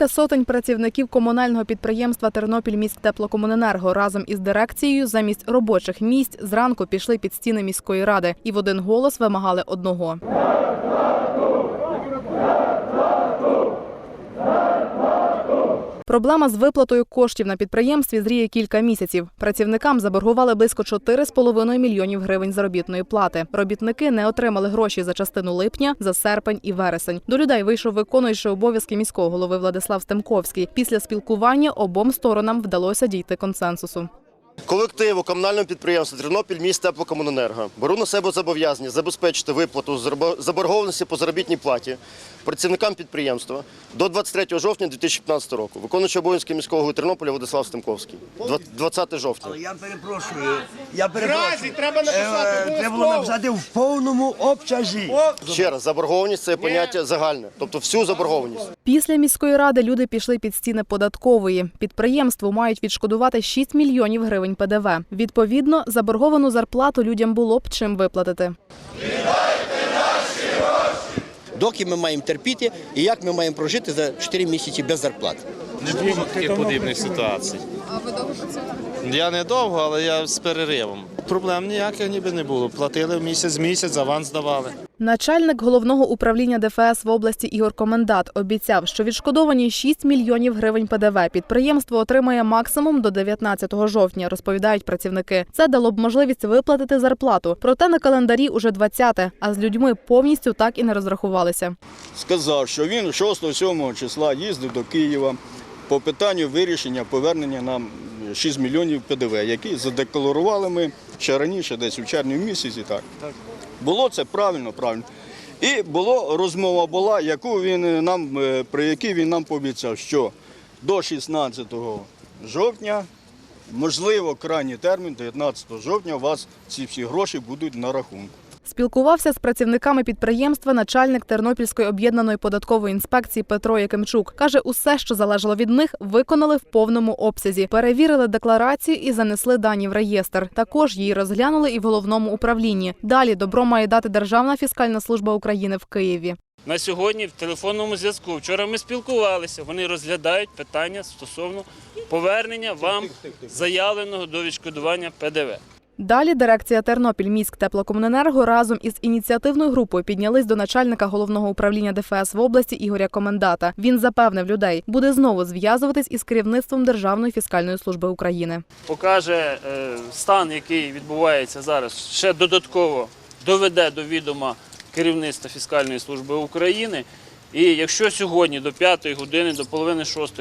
Кілька сотень працівників комунального підприємства Тернопільміськтеплокомуненерго разом із дирекцією замість робочих місць зранку пішли під стіни міської ради і в один голос вимагали одного. Проблема з виплатою коштів на підприємстві зріє кілька місяців. Працівникам заборгували близько 4,5 мільйонів гривень заробітної плати. Робітники не отримали гроші за частину липня, за серпень і вересень. До людей вийшов виконуючий обов'язки міського голови Владислав Стемковський. Після спілкування обом сторонам вдалося дійти консенсусу. Колективу комунального підприємства Тернопіль міст теплокомуненерго беру на себе зобов'язання забезпечити виплату заборгованості по заробітній платі працівникам підприємства до 23 жовтня 2015 року. Виконуючий обов'язки міського голови Тернополя Владислав Стемковський. Два- 20 жовтня. Але я перепрошую, я перепрошую. Треба написати Е, Треба було написати в повному обсязі. Ще раз, заборгованість це поняття загальне, тобто всю заборгованість. Після міської ради люди пішли під стіни податкової. Підприємству мають відшкодувати 6 мільйонів гривень ПДВ. Відповідно, заборговану зарплату людям було б чим виплатити. доки ми маємо терпіти і як ми маємо прожити за 4 місяці без зарплати. Не було таких подібних ситуацій. А ви довго працювали? Я не довго, але я з переривом. Проблем ніяких ніби не було. Платили місяць місяць, аванс давали. Начальник головного управління ДФС в області Ігор Комендат обіцяв, що відшкодовані 6 мільйонів гривень ПДВ підприємство отримає максимум до 19 жовтня, розповідають працівники. Це дало б можливість виплатити зарплату. Проте на календарі уже 20, а з людьми повністю так і не розрахувалися. сказав, що він 6-7 числа їздив до Києва по питанню вирішення повернення нам 6 мільйонів ПДВ, які задекларували ми ще раніше, десь у червні місяці. Так. Було це правильно, правильно. І було розмова була, яку він нам, е, при якій він нам пообіцяв, що до 16 жовтня, можливо, крайній термін, 19 жовтня, у вас ці всі гроші будуть на рахунку. Спілкувався з працівниками підприємства начальник Тернопільської об'єднаної податкової інспекції Петро Якимчук. Каже, усе, що залежало від них, виконали в повному обсязі. Перевірили декларацію і занесли дані в реєстр. Також її розглянули і в головному управлінні. Далі добро має дати Державна фіскальна служба України в Києві. На сьогодні в телефонному зв'язку. Вчора ми спілкувалися. Вони розглядають питання стосовно повернення вам заявленого до відшкодування ПДВ. Далі дирекція Тернопіль міськ теплокомуненерго разом із ініціативною групою піднялись до начальника головного управління ДФС в області Ігоря Комендата. Він запевнив людей, буде знову зв'язуватись із керівництвом Державної фіскальної служби України. Покаже е, стан, який відбувається зараз, ще додатково доведе до відома керівництва фіскальної служби України. І якщо сьогодні до 5 години, до половини 6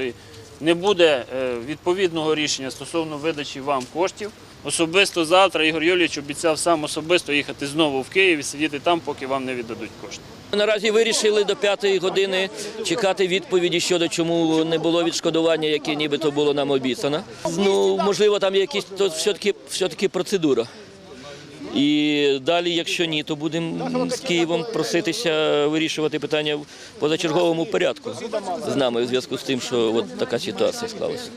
не буде е, відповідного рішення стосовно видачі вам коштів, особисто завтра Ігор Юлійович обіцяв сам особисто їхати знову в Київ і сидіти там, поки вам не віддадуть кошти. Наразі вирішили до п'ятої години чекати відповіді щодо чому не було відшкодування, яке нібито було нам обіцяно. Ну можливо, там якісь то все-таки все-таки процедура. І далі, якщо ні, то будемо з Києвом проситися вирішувати питання в позачерговому порядку з нами у зв'язку з тим, що от така ситуація склалася.